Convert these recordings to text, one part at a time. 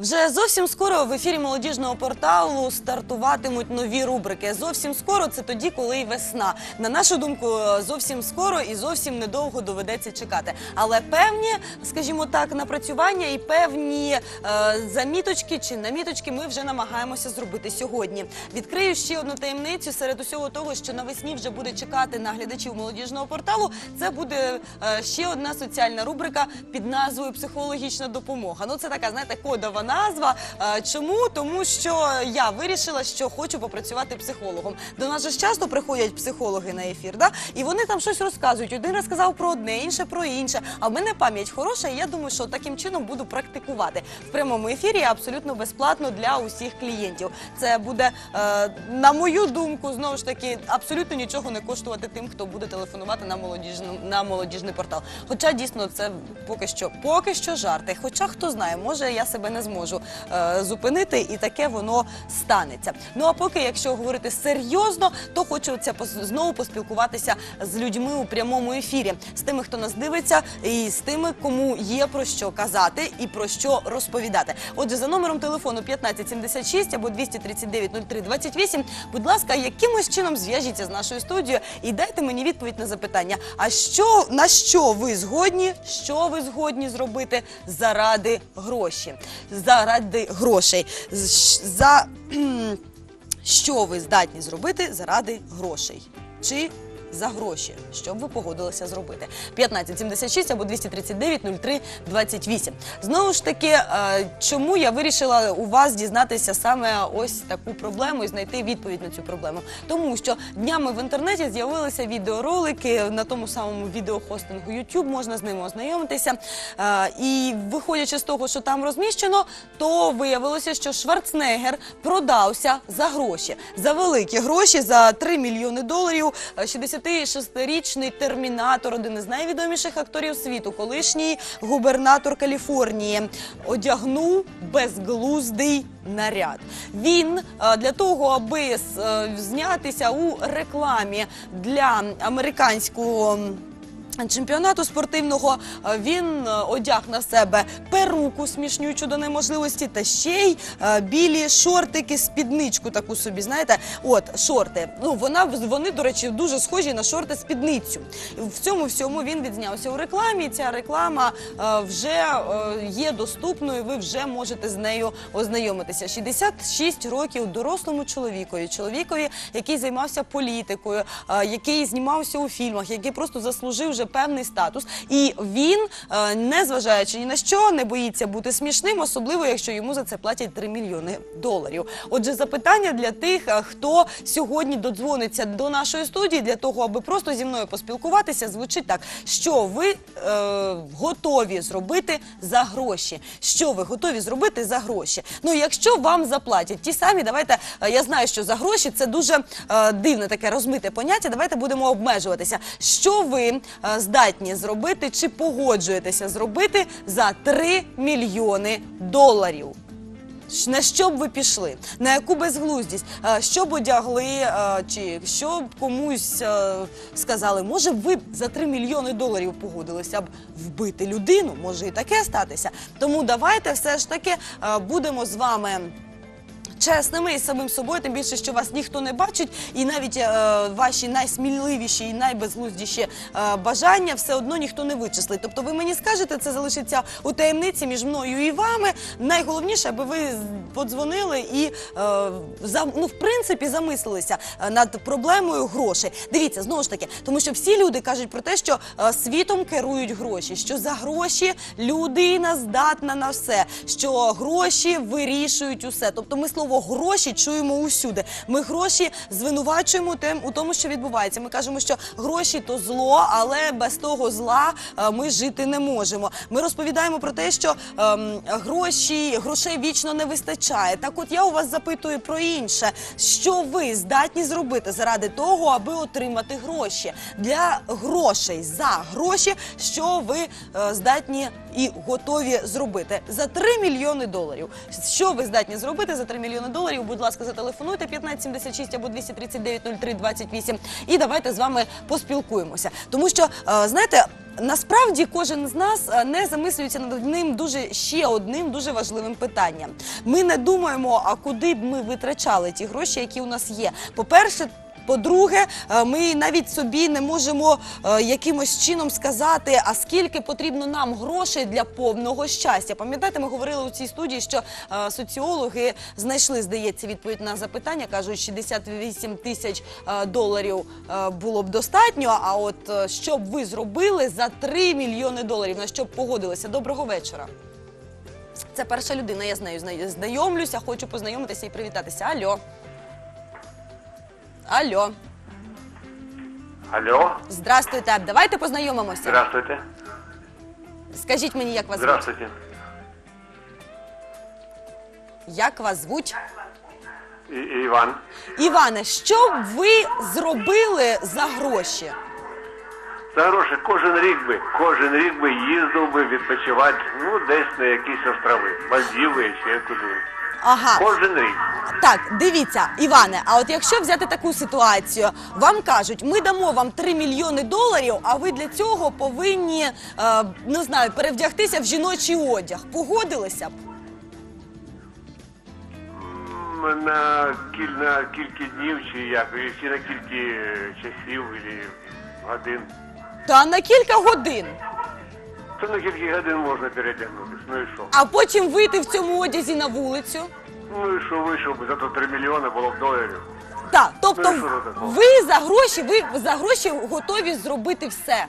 Вже зовсім скоро в ефірі молодіжного порталу стартуватимуть нові рубрики. Зовсім скоро це тоді, коли й весна. На нашу думку, зовсім скоро і зовсім недовго доведеться чекати. Але певні, скажімо так, напрацювання і певні е, заміточки чи наміточки ми вже намагаємося зробити сьогодні. Відкрию ще одну таємницю серед усього того, що навесні вже буде чекати на глядачів молодіжного порталу. Це буде е, ще одна соціальна рубрика під назвою Психологічна допомога. Ну це така, знаєте, кодова назва. Е, Чому? Тому що я вирішила, що хочу попрацювати психологом. До нас же часто приходять психологи на ефір, да? і вони там щось розказують. Один розказав про одне, інше про інше. А в мене пам'ять хороша, і я думаю, що таким чином буду практикувати в прямому ефірі абсолютно безплатно для усіх клієнтів. Це буде, е, на мою думку, знову ж таки, абсолютно нічого не коштувати тим, хто буде телефонувати на молодіжну на молодіжний портал. Хоча дійсно це поки що, поки що жарти. Хоча хто знає, може я себе не зможу е, зупинити, і таке воно станеться. Ну а поки, якщо говорити серйозно, то хочу знову поспілкуватися з людьми у прямому ефірі, з тими, хто нас дивиться, і з тими, кому є про що казати і про що розповідати. Отже, за номером телефону 1576 або 239 03 28, будь ласка, якимось чином зв'яжіться з нашою студією і дайте мені відповідь на запитання: а що на що ви згодні? Що ви згодні зробити заради гроші? Заради грошей. За що ви здатні зробити заради грошей? Чи за гроші, щоб ви погодилися зробити. 1576 або 239-03-28. Знову ж таки, е, чому я вирішила у вас дізнатися саме ось таку проблему і знайти відповідь на цю проблему? Тому що днями в інтернеті з'явилися відеоролики на тому самому відеохостингу YouTube, можна з ними ознайомитися. Е, і виходячи з того, що там розміщено, то виявилося, що Шварценеггер продався за гроші, за великі гроші, за 3 мільйони доларів. 60 36-річний термінатор, один із найвідоміших акторів світу, колишній губернатор Каліфорнії, одягнув безглуздий наряд. Він е, для того, аби е, знятися у рекламі для американського. Чемпіонату спортивного е, він е, одяг на себе перуку смішнючу до неможливості та ще й е, білі шортики, спідничку таку собі. Знаєте, от шорти. Ну вона вони, до речі, дуже схожі на шорти спідницю. В цьому всьому він відзнявся у рекламі. Ця реклама вже є доступною. Ви вже можете з нею ознайомитися. 66 років дорослому чоловікові, чоловікові, який займався політикою, який знімався у фільмах, який просто заслужив вже певний статус. І він, е, незважаючи ні на що, не боїться бути смішним, особливо якщо йому за це платять 3 мільйони доларів. Отже, запитання для тих, е, хто сьогодні додзвониться до нашої студії для того, аби просто зі мною поспілкуватися, звучить так: що ви е, готові зробити за гроші? Що ви готові зробити за гроші? Ну, якщо вам заплатять ті самі, давайте я знаю, що за гроші це дуже дивне таке розмите поняття. Давайте будемо обмежуватися. Що ви здатні зробити чи погоджуєтеся зробити за 3 мільйони доларів? На що б ви пішли? На яку безглуздість? Е, Що б одягли, е, чи що б комусь е, сказали? Може ви за 3 мільйони доларів погодилися б вбити людину? Може і таке статися. Тому давайте все ж таки будемо з вами. Чесними і самим собою, тим більше, що вас ніхто не бачить, і навіть е, ваші найсміливіші і найбезглуздіші е, бажання все одно ніхто не вичислить. Тобто, ви мені скажете, це залишиться у таємниці між мною і вами. Найголовніше, аби ви подзвонили і е, за, ну, в принципі замислилися над проблемою грошей. Дивіться, знову ж таки, тому що всі люди кажуть про те, що світом керують гроші, що за гроші людина здатна на все, що гроші вирішують усе. Тобто, ми слово гроші чуємо усюди. Ми гроші звинувачуємо тим у тому, що відбувається. Ми кажемо, що гроші то зло, але без того зла е, ми жити не можемо. Ми розповідаємо про те, що ем, гроші грошей вічно не вистачає. Так, от я у вас запитую про інше, що ви здатні зробити заради того, аби отримати гроші для грошей за гроші, що ви е, здатні і готові зробити за 3 мільйони доларів. Що ви здатні зробити за 3 мільйони доларів? Будь ласка, зателефонуйте 1576 або 239 03 28 і давайте з вами поспілкуємося. Тому що е, знаєте. Насправді кожен з нас е, не замислюється над одним дуже ще одним дуже важливим питанням. Ми не думаємо, а куди б ми витрачали ті гроші, які у нас є. По-перше, по-друге, е, ми навіть собі не можемо е, якимось чином сказати, а скільки потрібно нам грошей для повного щастя. Пам'ятаєте, ми говорили у цій студії, що е, соціологи знайшли, здається, відповідь на запитання. кажуть, 68 тисяч доларів було б достатньо. А от що б ви зробили за 3 мільйони доларів? На що б погодилися? Доброго вечора. Це перша людина. Я з нею зна- знайомлюся, хочу познайомитися і привітатися. Алло. Алло. Алло, Здравствуйте, давайте познайомимося. здравствуйте. Скажіть мені, як вас звуть? Здравствуйте. Як вас звуть? І- і Іван. Іване, що б ви зробили за гроші? За гроші кожен рік би, кожен рік би їздив би відпочивати, ну, десь на якісь острови, Мальдіви, ще куди. Ага, Кожен рік. так, дивіться, Іване, а от якщо взяти таку ситуацію, вам кажуть, ми дамо вам 3 мільйони доларів, а ви для цього повинні, е, не знаю, перевдягтися в жіночий одяг. Погодилися б? М, На, кіль, на кілька днів чи як, і чи на кілька е, часів або годин. Та на кілька годин. То на кілька годин можна передягнутися. Ну і що? А потім вийти в цьому одязі на вулицю. Ну і що вийшов би, зато 3 мільйони було б доларів. Так, тобто Ну, і що такого? ви за гроші, ви за гроші готові зробити все.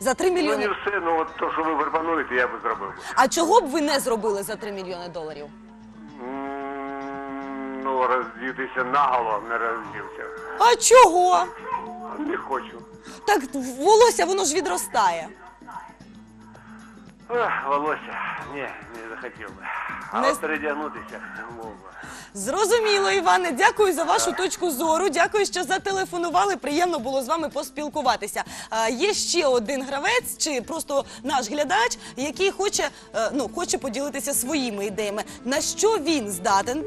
За 3 Ну мільйони. не все, ну от то, що ви пропонуєте, я би зробив. би. А чого б ви не зробили за 3 мільйони доларів? М, Ну, роздітися наголо, не роздівся. А чого? Не хочу. Так волосся воно ж відростає. Ех, волосся. Ні, не захотів би. А Не- от передягнутися мов би. Зрозуміло, Іване. Дякую за вашу точку зору. Дякую, що зателефонували. Приємно було з вами поспілкуватися. А, є ще один гравець, чи просто наш глядач, який хоче, е, ну, хоче поділитися своїми ідеями. На що він здатен?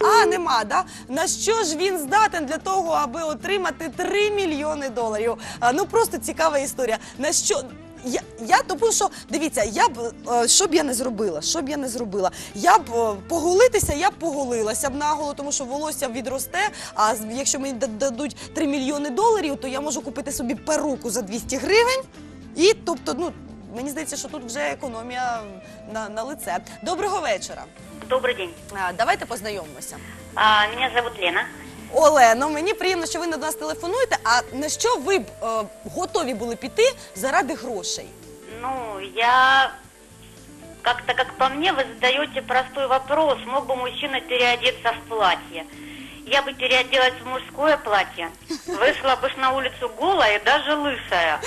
А, нема, да? На що ж він здатен для того, аби отримати 3 мільйони доларів? А, ну просто цікава історія. На що. Я, я тому що дивіться, я б е, що б я не зробила, що б я не зробила. Я б е, поголитися, я б поголилася б наголо, тому що волосся відросте. А з- якщо мені да- дадуть 3 мільйони доларів, то я можу купити собі перуку за 200 гривень. І тобто, ну мені здається, що тут вже економія на, на лице. Доброго вечора. Добрый день. А, давайте познайомимося. А, меня зовут Лена. Олено, мені приємно, що ви до нас телефонуєте. А на що ви б е, готові були піти заради грошей? Ну, я как-то, как по мне, вы задаете простой вопрос. Мог бы мужчина переодеться в платье? Я бы переоделась в мужское платье, вышла бы ж на улицу голая и даже лысая.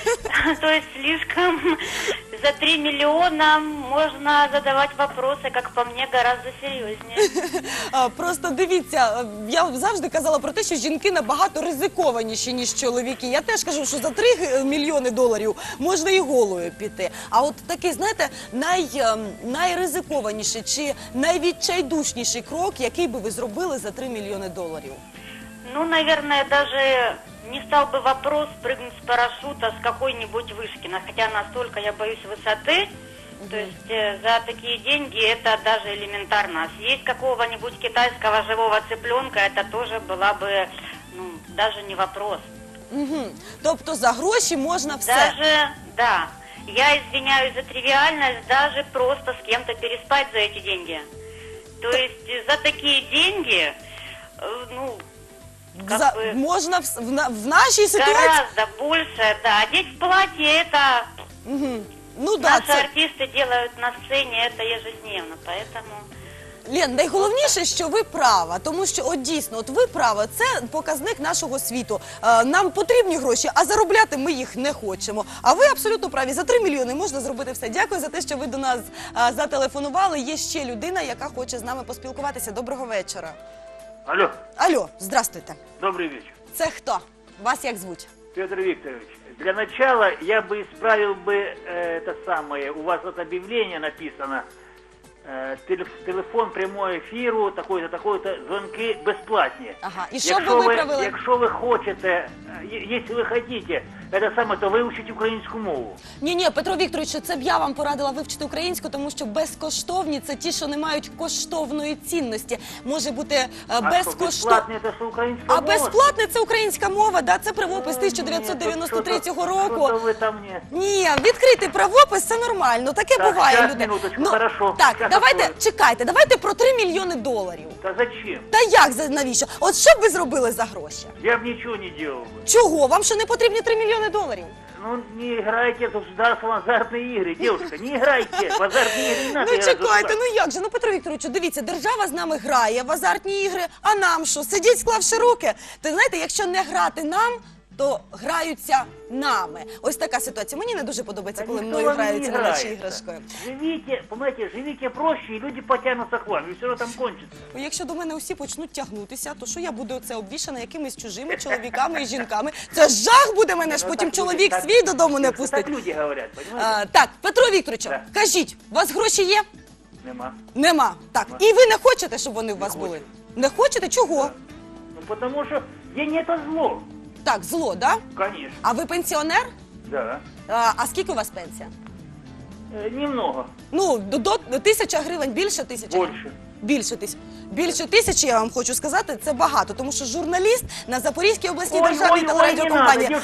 То есть слишком за 3 миллиона можно задавать вопросы, как по мне, гораздо серьезнее. А, Просто дивіться, я завжди казала про те, що жінки набагато ризикованіші, ніж чоловіки. Я теж кажу, що за 3 мільйони доларів можна і голою піти. А от такий, знаєте, ем, найризикованіший чи найвідчайдушніший крок, який би ви зробили за 3 мільйони доларів? Ну, наверное, даже не стал бы вопрос прыгнуть с парашюта с какой-нибудь вышки, хотя настолько я боюсь высоты, то есть э, за такие деньги это даже элементарно. Съесть какого-нибудь китайского живого цыпленка, это тоже была бы, ну, даже не вопрос. Угу. Тобто за гроші можна все. Даже, да, я извиняюсь за тривиальность, даже просто с кем-то переспать за эти деньги. То есть э, за такие деньги, э, ну, как За, бы- можна в, в, на- в нашій ситуації. Гораздо больше, да. Одеть в платье это Угу. Ну да, наши це артисты делают на сцене это ежедневно, поэтому Лен, найголовніше, що ви права, тому що от дійсно, от ви права, це показник нашого світу. Е, нам потрібні гроші, а заробляти ми їх не хочемо. А ви абсолютно праві. За 3 мільйони можна зробити все. Дякую за те, що ви до нас е, зателефонували. Є ще людина, яка хоче з нами поспілкуватися. Доброго вечора. Алло, Алло, здрастуйте. добрий вечір. Це хто? Вас як звуть? Петр Викторович, для начала я бы исправил бы э, это самое. У вас вот объявление написано. Э, телеф- телефон прямого ефіру, такой-то, такой-то, дзвонки безплатні. Ага, і що б Якщо ви ви, виправили? якщо ви хочете, е, якщо ви хочете, це саме, то вивчіть українську мову. Ні, ні, Петро Вікторович, це б я вам порадила вивчити українську, тому що безкоштовні це ті, що не мають коштовної цінності. Може бути е, А безплатне, це що українська А мова? безплатне це українська мова, да? це правопис 1993 року. що-то ви там не... Ні, відкритий правопис це нормально. Таке Так, буває щас, люди. минуточку, хорошо. Так, Щас давайте открою. чекайте, давайте про 3 мільйони доларів. Та зачем? Та як за навіщо? От що б ви зробили за гроші? Я б нічого не делал. бы. Чого? Вам що не потрібні 3 мільйони доларів? Ну, не играйте в государство в азартные игры, девушка, не играйте в азартные игры. Не надо Ну играть в чекайте, государство. ну як же? Ну Петро Вікторовичу, дивіться, держава з нами грає в азартні ігри, а нам що? Сидіть, склавши руки. Ти знаєте, якщо не грати нам, то граються нами. Ось така ситуація. Мені не дуже подобається, коли мною граються на наші играется. іграшкою. Живите, понимаете, живите проще, и люди потянутся к вам, и все там кончится. Бо Якщо до мене усі почнуть тягнутися, то що я буду оце обвішана якимись чужими чоловіками і жінками? Це жах буде мене ж Ну, потім так чоловік люди- свій додому не пустить. Так люди говорят, понимаете? А, так, Петро Вікторовичу, Так. кажіть, у вас гроші є? Нема. Нема. Так. Нема. І ви не хочете, щоб вони у вас були? Не хочете? Чого? Ну, потому что день это зло, Так, зло, да? конечно. А ви пенсіонер? Да. А, а скільки у вас пенсія? Э, немного, Ну, до, до тисяча гривень, більше тисячі? больше. Більше тисяч. Більше тисячі, я вам хочу сказати, це багато, тому що журналіст на Запорізькій обласній державній телерадіокомпанії.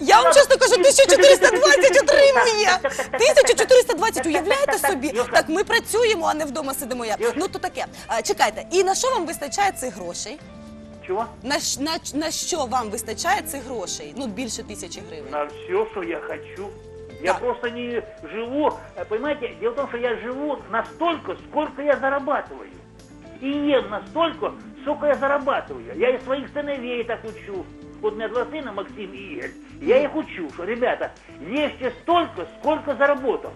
Я вам чесно кажу, 1420 отримує! так, так, так, так, 1420, уявляєте собі? Так ми працюємо, а не вдома сидимо я. Ну то таке. А, Чекайте, і на що вам вистачає цих грошей? Чего? На, щ- на, на що вам вистачає цих грошей? Ну, більше тисячі гривень. На все, что я хочу. Я Так. просто не живу, э, понимаете, дело в том, что я живу настолько, сколько я зарабатываю. И ем настолько, сколько я зарабатываю. Я и своих сыновей так учу. Вот у меня два сына, Максим и Игорь. Я их учу, что, ребята, ешьте столько, сколько заработал.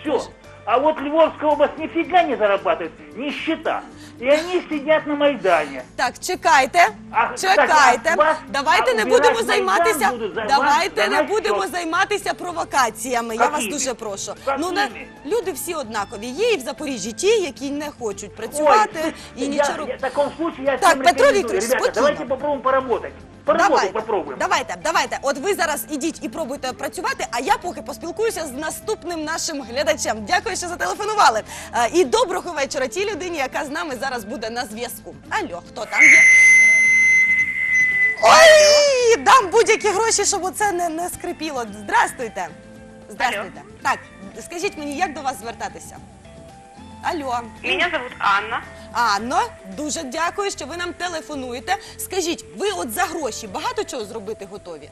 Все. А вот Львовская область нифига не зарабатывает, нищета. И они сидят на Майдане. Так, чекайте, А, чекайте. а вас- Давайте а не убирать будемо Майдан займатися. будуть за вас, Давайте за не будемо счет. займатися провокаціями. Я вас дуже прошу. Ну на люди всі однакові. Є і в Запоріжжі ті, які не хочуть працювати Ой, і я- нічого я- робити. В таком случае я Так, всем Петро рекомендую. Викторович, Ребята, спокойно. давайте попробуем поработать. Поработать Давайте, попробуем. давайте, давайте. От ви зараз ідіть і пробуйте працювати, а я поки поспілкуюся з наступним нашим глядачем. Дякую, що зателефонували. Е, І доброго вечора тій людині, яка з нами зараз буде на зв'язку. Алло, хто там є? Ой, дам будь-які гроші, щоб оце не, не скрипіло. Здрастуйте. Здрастуйте. Так, скажіть мені, як до вас звертатися? Алло. Меня зовут Анна. Анно, дуже дякую, що ви нам телефонуєте. Скажіть, ви от за гроші багато чого зробити готові?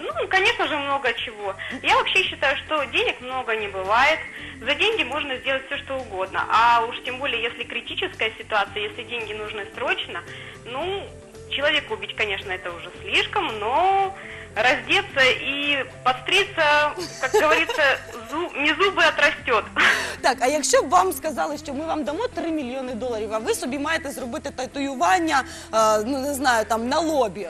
Ну, конечно же, много чего. Я вообще считаю, что денег много не бывает. За деньги можно сделать все, что угодно. А уж тем более, если критическая ситуация, если деньги нужны срочно, ну, человека убить, конечно, это уже слишком, но раздеться и подстриться, как говорится, зу- не зубы отрастет. Так, а якщо б вам сказали, що ми вам дамо 3 мільйони доларів, а ви собі маєте зробити татуювання, е, ну не знаю, там на лобі,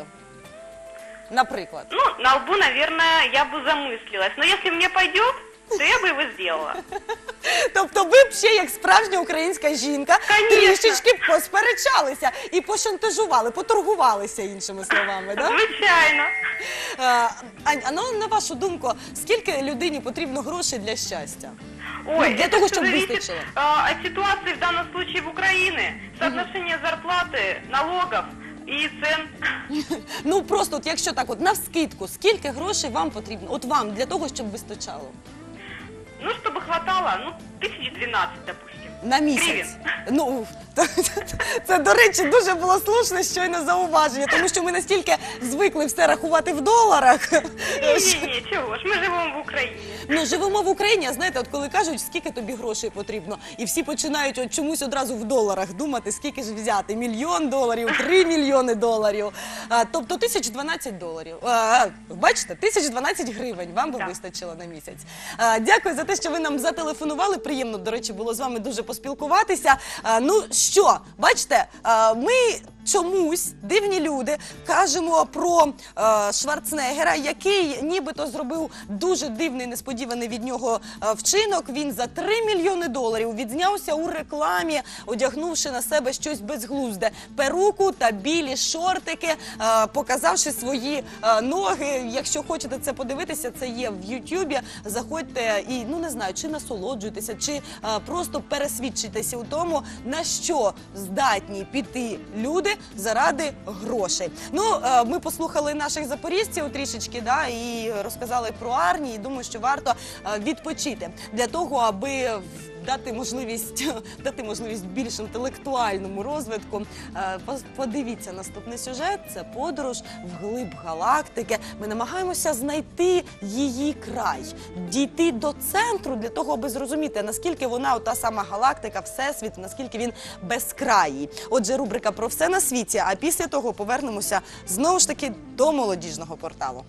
наприклад. Ну, на лбу, наверное, я бы замыслилась. Но если мне пойдет, то я бы его сделала. Тобто ви б ще як справжня українська жінка Конечно. трішечки посперечалися і пошантажували, поторгувалися іншими словами, да? Звичайно. Е, Ань, а ну, на вашу думку, скільки людині потрібно грошей для щастя? Ой, Ну, для это того, всё чтобы зависит, выстачило. а, от ситуации в данном случае в Украине, соотношение зарплаты, налогов и цен. Ну просто от якщо так, от навскидку, скільки грошей вам потрібно? От вам для того, щоб вистачало Ну, чтобы хватало, ну, тысяч двенадцать, допустим. на місяць. Ну це до речі дуже було слушне щойно зауваження, тому що ми настільки звикли все рахувати в доларах. Не-не-не, чего ж, мы живем в Украине. Ну, живемо в Україні, а знаєте, от коли кажуть, скільки тобі грошей потрібно, і всі починають от чомусь одразу в доларах думати, скільки ж взяти. Мільйон доларів, три мільйони доларів. А, тобто тисяч дванадцять доларів. А, бачите, тисяч дванадцять гривень вам би Так. вистачило на місяць. А, дякую за те, що ви нам зателефонували. Приємно, до речі, було з вами дуже поспілкуватися. Ну що, бачите, ми чомусь дивні люди кажемо про е, Шварценеггера, який нібито зробив дуже дивний несподіваний від нього е, вчинок. Він за 3 мільйони доларів відзнявся у рекламі, одягнувши на себе щось безглузде перуку та білі шортики, е, показавши свої е, ноги. Якщо хочете це подивитися, це є в Ютубі. Заходьте і ну не знаю, чи насолоджуйтеся, чи е, просто пересвідчитеся у тому, на що здатні піти люди заради грошей. Ну е, ми послухали наших запорізців трішечки, да і розказали про армії. Думаю, що варто е, відпочити для того, аби дати можливість дати можливість більш інтелектуальному розвитку. Е, Подивіться наступний сюжет. Це подорож в глиб галактики. Ми намагаємося знайти її край, дійти до центру для того, аби зрозуміти наскільки вона та сама галактика, всесвіт, наскільки він безкраїй. Отже, рубрика про все на світі. А після того повернемося знову ж таки до молодіжного порталу.